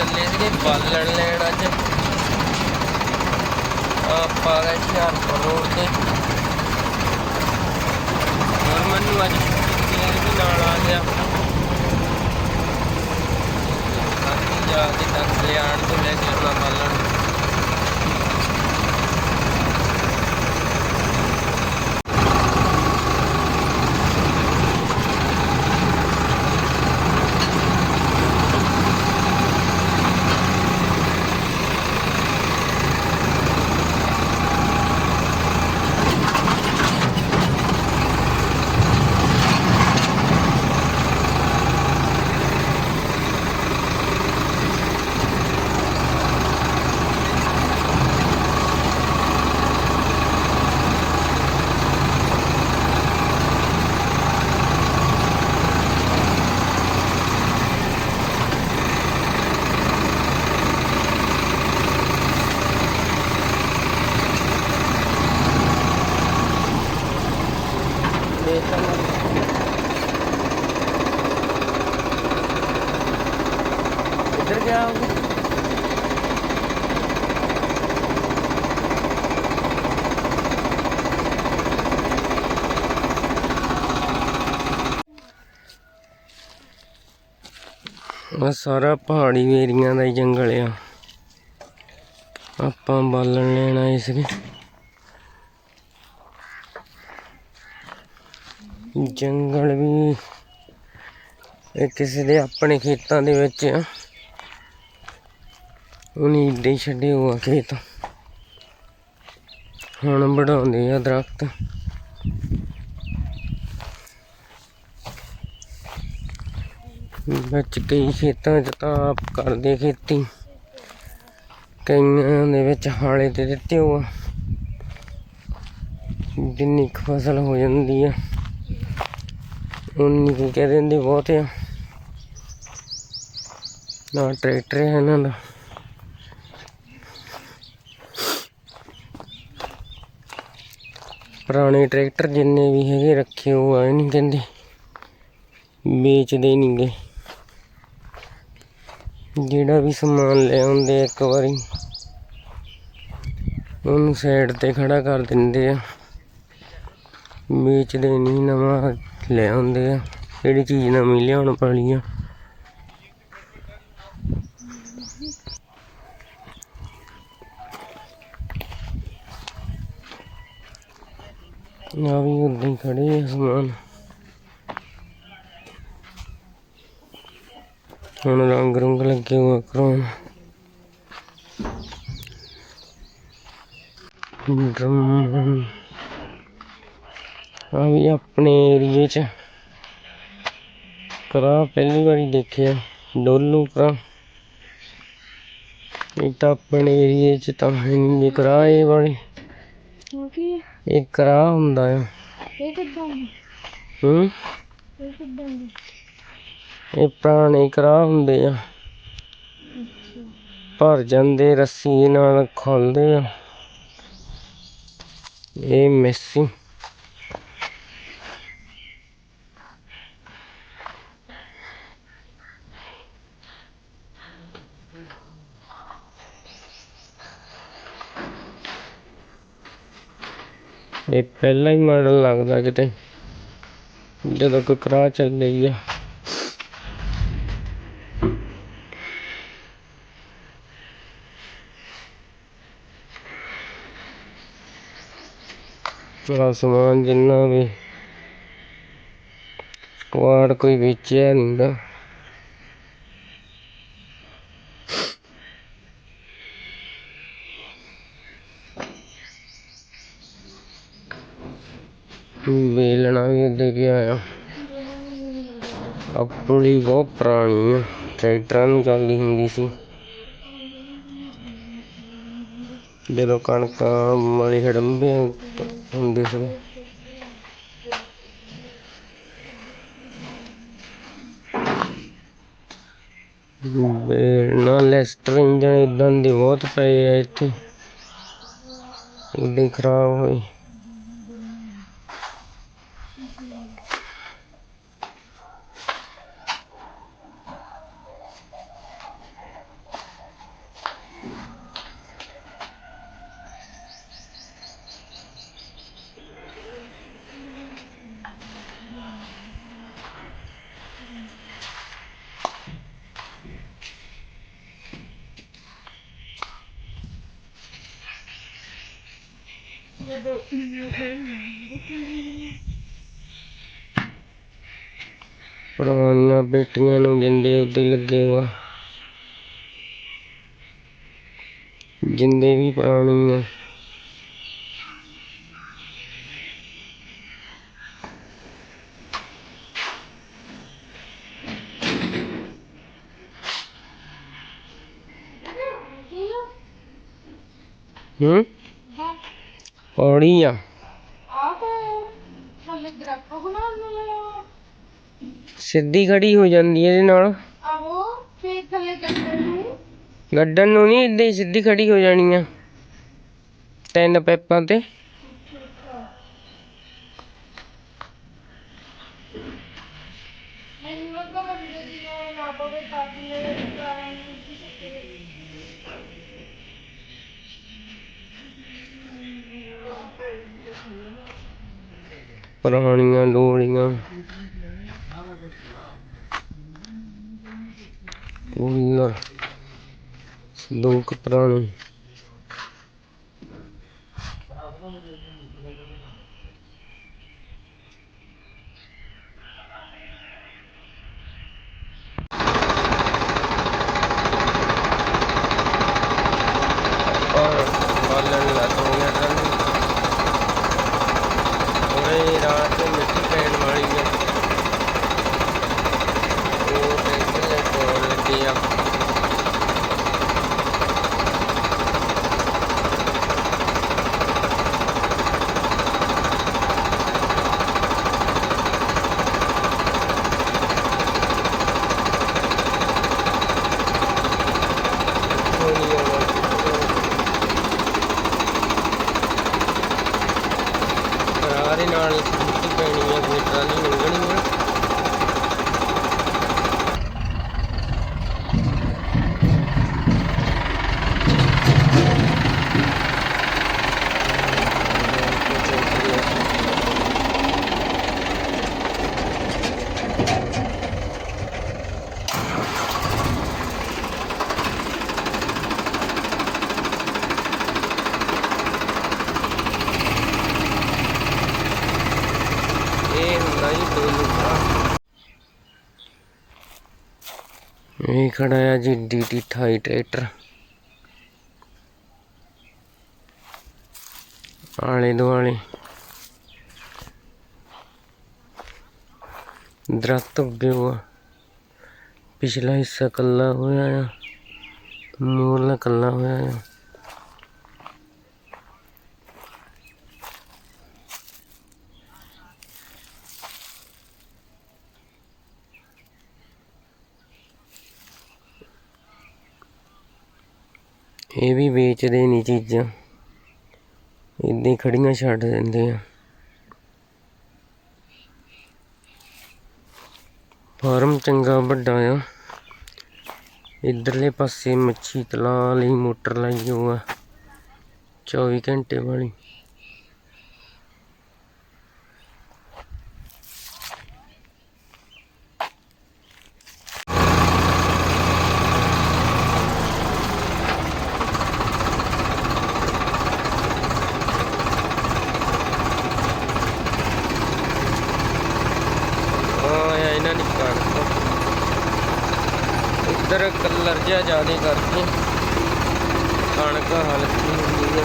ਚੱਲੇ ਸੀਗੇ ਬਾਲਣ ਲੈਣ ਅੱਜ। ਆਪਾਂ ਗਏ ਹੁਸ਼ਿਆਰਪੁਰ ਰੋਡ ਤੇ। ਹੋਰ ਮੈਨੂੰ ਅੱਜ ਤੇਲ ਵੀ ਨਾਲ ਆ ਗਿਆ। ਬਾਕੀ ਜਾ ਕੇ ਤੱਕ ਲਿਆਣ ਤੋਂ ਲੈ ਕੇ ਆਉਣਾ ਬਾਲਣ ਕਿੱਧਰ ਗਿਆ ਉਹ ਆ ਸਾਰਾ ਪਹਾੜੀ ਏਰੀਆਂ ਦਾ ਹੀ ਜੰਗਲ ਆ। ਆਪਾਂ ਬਾਲਣ ਲੈਣ ਆਏ ਸੀਗੇ। ਜੰਗਲ ਵੀ ਇਹ ਕਿਸੇ ਦੇ ਆਪਣੇ ਖੇਤਾਂ ਦੇ ਵਿੱਚ ਆ। ਉਹਨੇ ਇੱਦਾਂ ਹੀ ਛੱਡੇ ਹੋਆ ਖੇਤ। ਹੁਣ ਵਢਾਉਂਦੇ ਆ ਦਰਖਤ। ਵਿੱਚ ਕਈ ਖੇਤਾਂ 'ਚ ਤਾਂ ਆਪ ਕਰਦੇ ਖੇਤੀ। ਕਈਆਂ ਦੇ ਵਿੱਚ ਹਾਲੇ ਦੇ ਦਿੱਤੇ ਹੋਆ। ਜਿੰਨੀ ਕੁ ਫਸਲ ਹੋ ਜਾਂਦੀ ਆ, ਉਨੀ ਕੁ ਕਹਿ ਦਿੰਦੇ ਬਹੁਤ ਆ। ਨਾ ਟਰੈਕਟਰ ਹੈ ਇਹਨਾਂ ਦਾ। ਪੁਰਾਣੇ ਟਰੈਕਟਰ ਜਿੰਨੇ ਵੀ ਹੈਗੇ ਰੱਖੇ ਉਹ ਆਏ ਨਹੀਂ ਕਹਿੰਦੇ। ਵੇਚਦੇ ਨਹੀਂ ਗੇ। ਜਿਹੜਾ ਵੀ ਸਮਾਨ ਲੈ ਆਉਂਦੇ ਆ ਇੱਕ ਵਾਰੀ, ਉਹਨੂੰ ਸਾਈਡ ਤੇ ਖੜਾ ਕਰ ਦਿੰਦੇ ਆ। ਵੇਚਦੇ ਨਹੀਂ ਨਵਾਂ ਲੈ ਆਉਂਦੇ ਆ, ਜਿਹੜੀ ਚੀਜ਼ ਨਵੀਂ ਲਿਆਉਣ ਵਾਲੀ ਆ। ਆ ਵੀ ਉਦਾਂ ਹੀ ਖੜੇ ਆ ਸਮਾਨ। ਹੁਣ ਰੰਗ ਰੁੰਗ ਲੱਗੇ ਹੋਏ ਕਰਾਉਣ ਡਰਮ। ਆ ਵੀ ਆਪਣੇ ਏਰੀਏ ਚ ਕਰਾ ਪਹਿਲੀ ਵਾਰੀ ਦੇਖਿਆ ਡੋਲੂ ਕਰਾ। ਇਹ ਤਾਂ ਆਪਣੇ ਏਰੀਏ ਚ ਤਾਂ ਹੈ ਨਹੀਂ ਕਰਾ ਇਹ ਵਾਲੀ ਇਹ ਕਰਾ ਹੁੰਦਾ ਆ। ਇਹ ਕਿੱਦਾਂ ਹੂੰ? ਇਹ ਕਿੱਦਾਂ ਇਹ ਪੁਰਾਣੇ ਕਰਾ ਹੁੰਦੇ ਆ। ਭਰ ਜਾਂਦੇ, ਰੱਸੀ ਨਾਲ ਖੋਲਦੇ ਆ। ਇਹ ਮੈਸੀ। ਇਹ ਪਹਿਲਾ ਹੀ ਮਾਡਲ ਲੱਗਦਾ ਕਿਤੇ, ਜਦੋਂ ਕੋਈ ਕਰਾ ਚੱਲ ਰਹੀ ਆ ਪੂਰਾ ਸਮਾਨ ਜਿੰਨਾ ਵੀ ਕੁਆੜ ਕੋਈ ਵੇਚਿਆ ਨਹੀਂ ਗਾ ਵੇਲਣਾ ਵੀ ਦੇ ਕੇ ਆਇਆ। ਆਪਣੀ ਬਹੁਤ ਪੁਰਾਣੀ ਆ। ਟਰੈਕਟਰਾਂ ਨੂੰ ਚੱਲਦੀ ਹੁੰਦੀ ਸੀ। ਜਦੋਂ ਕਣਕਾਂ ਮਾਰੀ ਹੜੰਬੇ ਹੁੰਦੇ ਸੀ। ਨਾ ਲੈਸਟਰ ਇੰਜਣ ਇਦਾਂ ਦੇ ਬਹੁਤ ਪਏ ਆ ਇੱਥੇ। ਉੱਡੇ ਖਰਾਬ ਹੋਈ। ਹੋਏ ਪੁਰਾਣੀਆਂ ਬੇਟੀਆਂ ਨੂੰ ਜਿੰਦੇ ਉੱਤੇ ਲੱਗੇਗਾ। ਜਿੰਦੇ ਵੀ ਪੁਰਾਣੀ ਆ ਹਾਂ? ਪੌੜੀ ਆ। ਸਿੱਧੀ ਖੜੀ ਹੋ ਜਾਂਦੀ ਹੈ ਇਹਦੇ ਨਾਲ। ਆਹੋ ਫੇਰ ਥੱਲੇ ਕੱਟਣ ਨੂੰ। ਗੱਡਣ ਨੂੰ ਨਹੀਂ ਹੀ ਸਿੱਧੀ ਖੜੀ ਹੋ ਜਾਣੀ ਆ। ਤਿੰਨ ਪੈਪਾਂ ਤੇ ਮੈਨੂੰ ਲੱਗਾ ਬੰਦੇ ਦੀ ਨਾਲ ਨਾ ਪਵੇ ਤਾਂ ਕਿ ਮੇਰੇ ਕਾਰਨ ਪੁਰਾਣੀਆਂ ਲੋੜੀਆਂ। ਲੋਕ ਪੁਰਾਣੇ ਔਰ ਬਾਲਣ ਲੱਗ ਹੋ ਗਿਆ ਸਾਨੂੰ ਉਹਨੇ ਰਾਤ ਨੂੰ ਮਿੱਟੀ ਪੈਣ ਵਾਲੀ ਹੈ ਉਹ ਟੈਂਸ਼ਨ ਲੈ ਕੋਲ ਲੱਗੀ ਆ ਹੋਣੀ ਆਉਣਾ ਭਰਾ ਦੇ ਨਾਲ ਮਿੱਟੀ ਪੈਣੀ ਹੈ ਕੋਈ ਟਰਾਲੀ ਲੰਘਣੀ ਹੈ ਇਹ ਹੁੰਦਾ ਜੀ ਦੋ ਲੁਕਾ ਇਹ ਖੜਾ ਆ ਜੀ ਡੀਟੀ 28 ਟਰੈਕਟਰ ਆਲੇ ਦੁਆਲੇ ਦਰਖਤ ਉੱਗੇ ਹੋਆ ਪਿਛਲਾ ਹਿੱਸਾ ਕੱਲਾ ਹੋਇਆ ਆ ਮੂਰਲਾ ਕੱਲਾ ਇਹ ਵੀ ਵੇਚਦੇ ਨਹੀਂ ਚੀਜ਼ਾਂ। ਇੱਦਾਂ ਹੀ ਖੜੀਆਂ ਛੱਡ ਦਿੰਦੇ ਆ। ਫਾਰਮ ਚੰਗਾ ਵੱਡਾ ਆ। ਇਧਰਲੇ ਪਾਸੇ ਮੱਛੀ ਤਲਾ ਲਈ ਮੋਟਰ ਲਾਈ ਹੋਆ। 24 ਘੰਟੇ ਵਾਲੀ ਹਾਂ ਇਹ ਇਹਨਾਂ ਨੇ ਕਣਕ ਇੱਧਰ ਕਲਰ ਜਿਹਾ ਜ਼ਿਆਦਾ ਕਰਕੇ ਕਣਕ ਹਲਕੀ ਹੁੰਦੀ ਆ।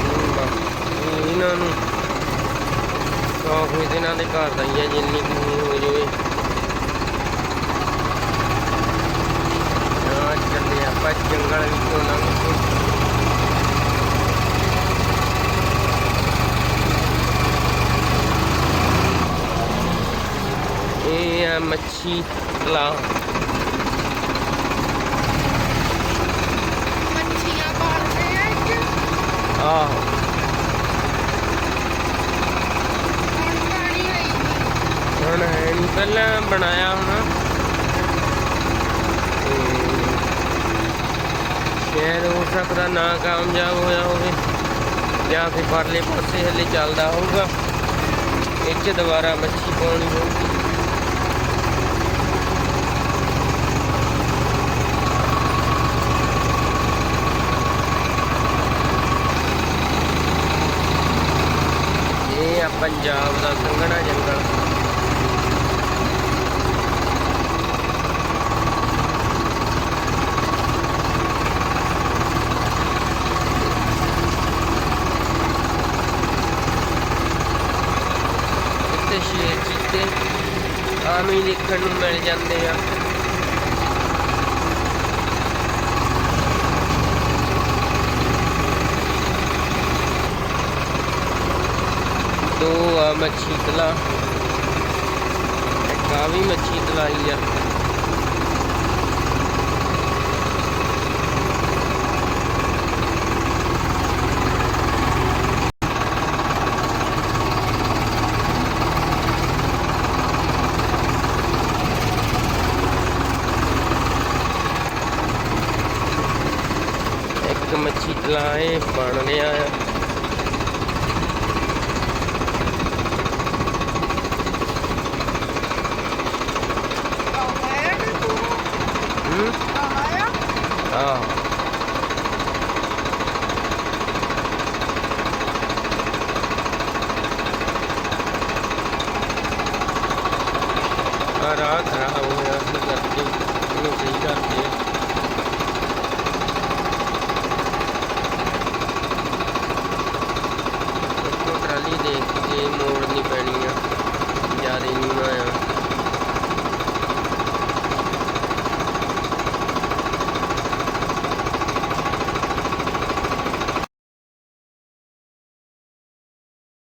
ਹਮ, ਬਾਕੀ ਇਹਨਾਂ ਨੂੰ ਸ਼ੌਕ ਵੀ ਇਹਨਾਂ ਦੇ ਘਰ ਦਾ ਹੀ ਹੈ ਜਿੰਨੀ ਕੁ ਹੋ ਜਾਵੇ ਆ ਚੱਲੇ ਆਪਾਂ ਜੰਗਲ ਵਿੱਚੋਂ ਲੰਘ ਕੇ ਇਹ ਆ ਮੱਛੀ ਤਲਾ ਮੱਛੀਆਂ ਪਾਲਦੇ ਆ ਇੱਥੇ ਆਹੋ ਹੁਣ ਪਾਣੀ ਹੋਈ ਹੁਣ ਹੈ ਨਹੀਂ ਪਹਿਲਾਂ ਬਣਾਇਆ ਹੋਣਾ ਤੇ ਸ਼ਾਇਦ ਹੋ ਸਕਦਾ ਨਾ ਕਾਮਯਾਬ ਹੋਇਆ ਹੋਵੇ ਜਾਂ ਫਿਰ ਪਰਲੇ ਪਾਸੇ ਹਲੇ ਚੱਲਦਾ ਹੋਊਗਾ 'ਚ ਦੁਬਾਰਾ ਮੱਛੀ ਪਾਉਣੀ ਹੋਊਗੀ ਪੰਜਾਬ ਦਾ ਸੰਘਣਾ ਜੰਗਲ ਇੱਥੇ ਸ਼ੇਰ ਆਮ ਹੀ ਦੇਖਣ ਨੂੰ ਮਿਲ ਜਾਂਦੇ ਆ। ਦੋ ਆ ਮੱਛੀ ਤਲਾ। ਇੱਕ ਆ ਵੀ ਮੱਛੀ ਤਲਾਈ ਆ।